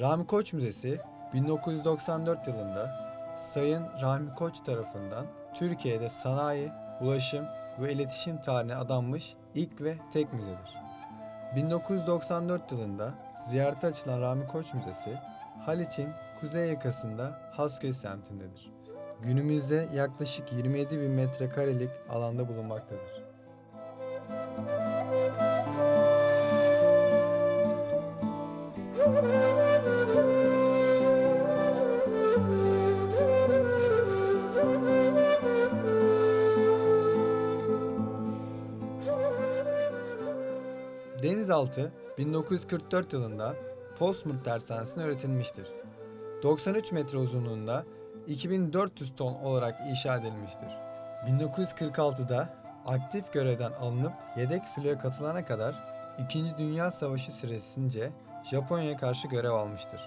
Rami Koç Müzesi 1994 yılında Sayın Rami Koç tarafından Türkiye'de sanayi, ulaşım ve iletişim tarihine adanmış ilk ve tek müzedir. 1994 yılında ziyarete açılan Rami Koç Müzesi, Haliç'in kuzey yakasında Hasköy semtindedir. Günümüzde yaklaşık 27 bin metrekarelik alanda bulunmaktadır. Denizaltı 1944 yılında Postmut Tersanesi'ne öğretilmiştir. 93 metre uzunluğunda 2400 ton olarak inşa edilmiştir. 1946'da aktif görevden alınıp yedek filoya katılana kadar 2. Dünya Savaşı süresince Japonya'ya karşı görev almıştır.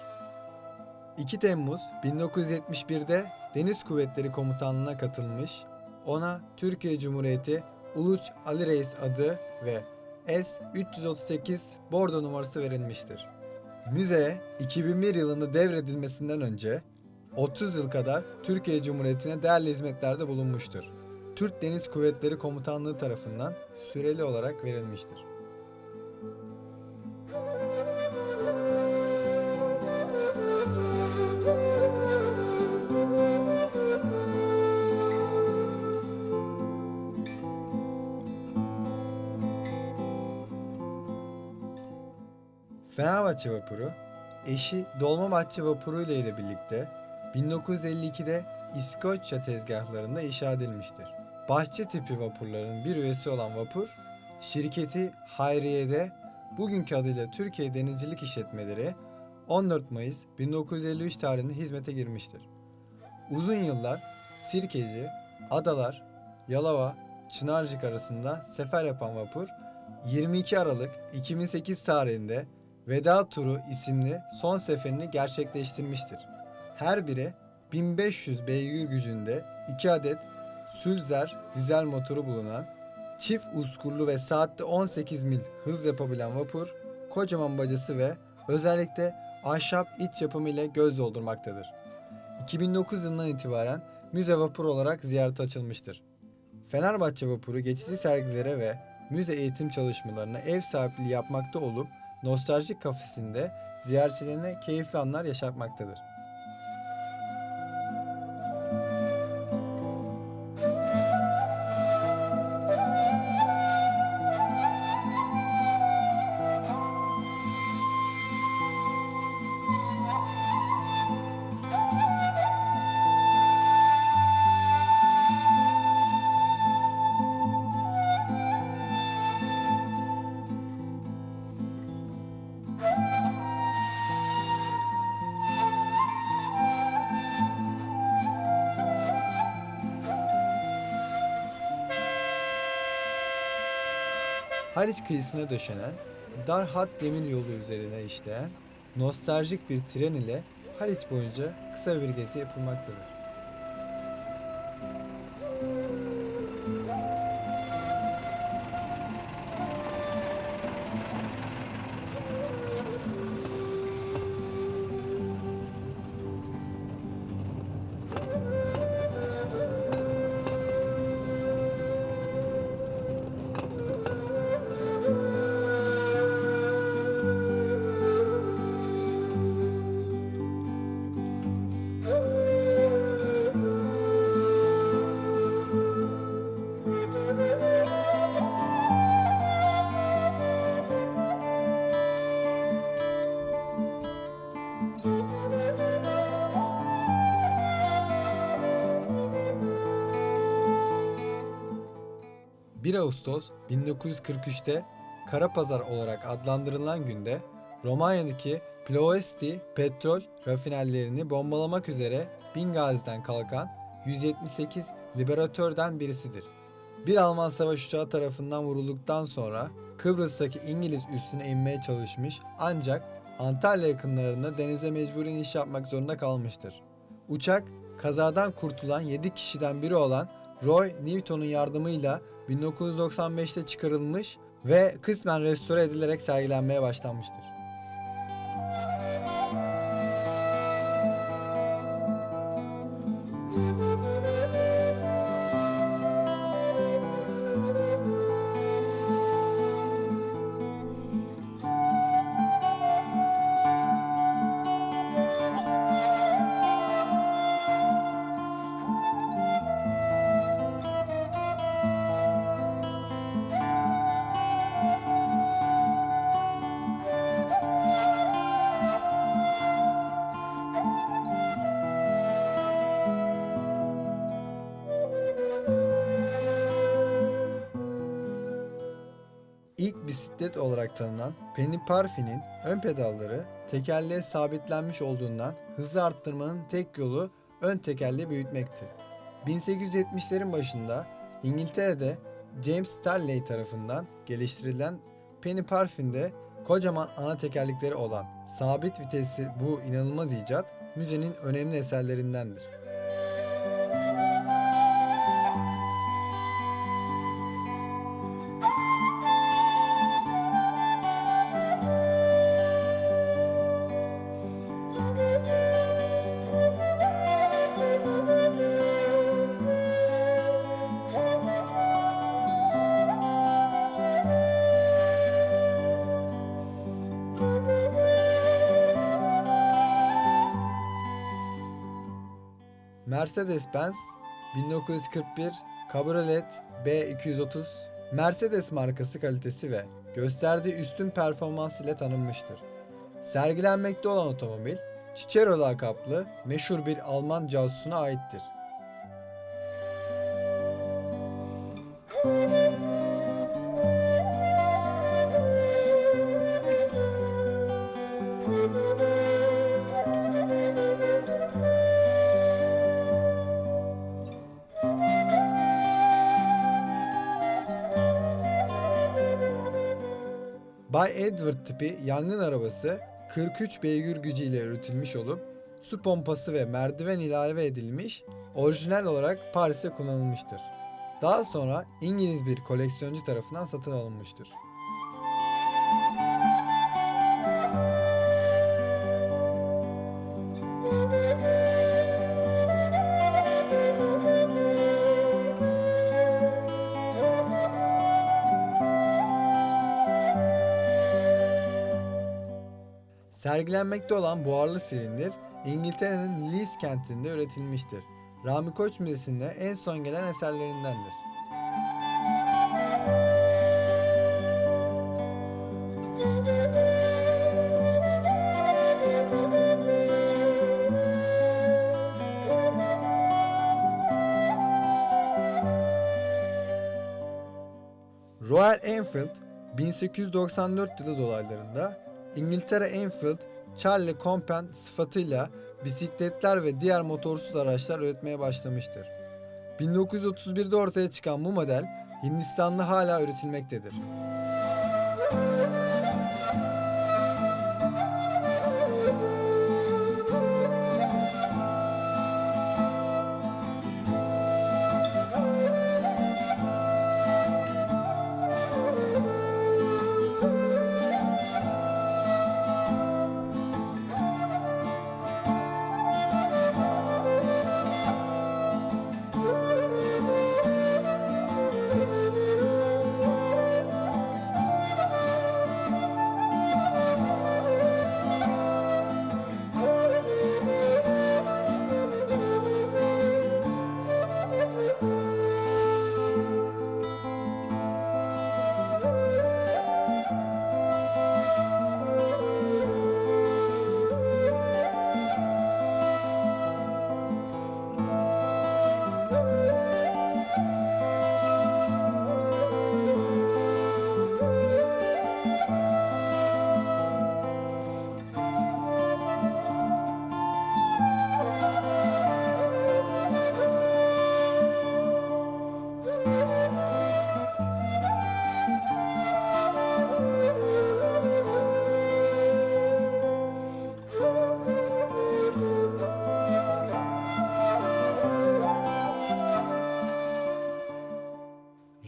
2 Temmuz 1971'de Deniz Kuvvetleri Komutanlığı'na katılmış, ona Türkiye Cumhuriyeti Uluç Ali Reis adı ve S-338 bordo numarası verilmiştir. Müzeye 2001 yılında devredilmesinden önce 30 yıl kadar Türkiye Cumhuriyeti'ne değerli hizmetlerde bulunmuştur. Türk Deniz Kuvvetleri Komutanlığı tarafından süreli olarak verilmiştir. Fenerbahçe vapuru, eşi Dolmabahçe vapuru ile birlikte 1952'de İskoçya tezgahlarında inşa edilmiştir. Bahçe tipi vapurların bir üyesi olan vapur, şirketi Hayriye'de bugünkü adıyla Türkiye Denizcilik İşletmeleri 14 Mayıs 1953 tarihinde hizmete girmiştir. Uzun yıllar Sirkeci, Adalar, Yalova, Çınarcık arasında sefer yapan vapur 22 Aralık 2008 tarihinde Veda Turu isimli son seferini gerçekleştirmiştir. Her biri 1500 beygir gücünde 2 adet Sülzer dizel motoru bulunan çift uskurlu ve saatte 18 mil hız yapabilen vapur, kocaman bacası ve özellikle ahşap iç yapımı ile göz doldurmaktadır. 2009 yılından itibaren müze vapuru olarak ziyarete açılmıştır. Fenerbahçe vapuru geçici sergilere ve müze eğitim çalışmalarına ev sahipliği yapmakta olup nostaljik kafesinde ziyaretçilerine keyifli anlar yaşatmaktadır. Haliç kıyısına döşenen, dar hat demir yolu üzerine işleyen, nostaljik bir tren ile Haliç boyunca kısa bir gezi yapılmaktadır. ...1 Ağustos 1943'te Karapazar olarak adlandırılan günde Romanya'daki Ploesti petrol rafinerlerini bombalamak üzere Bingazi'den kalkan 178 liberatörden birisidir. Bir Alman savaş uçağı tarafından vurulduktan sonra Kıbrıs'taki İngiliz üssüne inmeye çalışmış ancak Antalya yakınlarında denize mecburi iniş yapmak zorunda kalmıştır. Uçak kazadan kurtulan 7 kişiden biri olan Roy Newton'un yardımıyla 1995'te çıkarılmış ve kısmen restore edilerek sergilenmeye başlanmıştır. İlk bisiklet olarak tanınan Penny ön pedalları tekerleğe sabitlenmiş olduğundan hızı arttırmanın tek yolu ön tekerleği büyütmekti. 1870'lerin başında İngiltere'de James Starley tarafından geliştirilen Penny Parfin'de kocaman ana tekerlekleri olan sabit vitesli bu inanılmaz icat müzenin önemli eserlerindendir. Mercedes-Benz 1941 Cabriolet B230 Mercedes markası kalitesi ve gösterdiği üstün performans ile tanınmıştır. Sergilenmekte olan otomobil Cicero lakaplı meşhur bir Alman casusuna aittir. Bay Edward tipi yangın arabası 43 beygir gücüyle üretilmiş olup su pompası ve merdiven ilave edilmiş, orijinal olarak Paris'te kullanılmıştır. Daha sonra İngiliz bir koleksiyoncu tarafından satın alınmıştır. Sergilenmekte olan buharlı silindir İngiltere'nin Leeds kentinde üretilmiştir. Rami Koç Müzesi'nde en son gelen eserlerindendir. Royal Enfield 1894 yılı dolaylarında İngiltere Enfield Charlie Compen sıfatıyla bisikletler ve diğer motorsuz araçlar üretmeye başlamıştır. 1931'de ortaya çıkan bu model Hindistan'da hala üretilmektedir.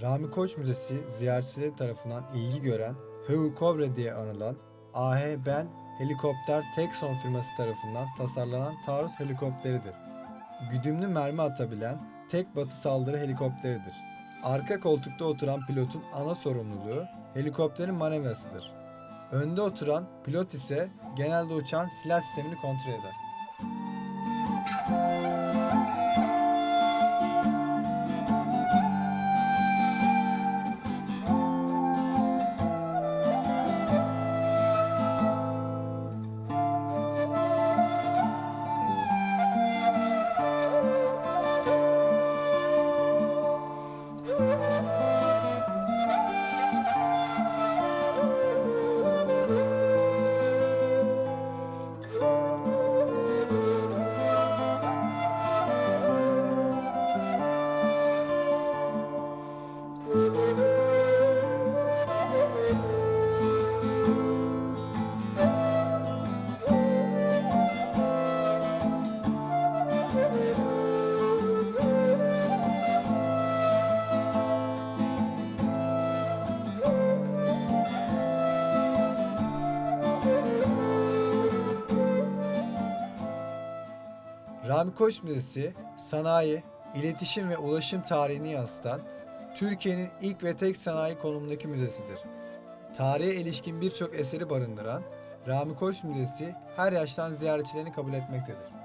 Rami Koç Müzesi ziyaretçileri tarafından ilgi gören Heu Cobra diye anılan AH Ben Helikopter Texon firması tarafından tasarlanan taarruz helikopteridir. Güdümlü mermi atabilen tek batı saldırı helikopteridir. Arka koltukta oturan pilotun ana sorumluluğu helikopterin manevrasıdır. Önde oturan pilot ise genelde uçan silah sistemini kontrol eder. Música Rami Koç Müzesi, sanayi, iletişim ve ulaşım tarihini yansıtan Türkiye'nin ilk ve tek sanayi konumundaki müzesidir. Tarihe ilişkin birçok eseri barındıran Rami Koç Müzesi her yaştan ziyaretçilerini kabul etmektedir.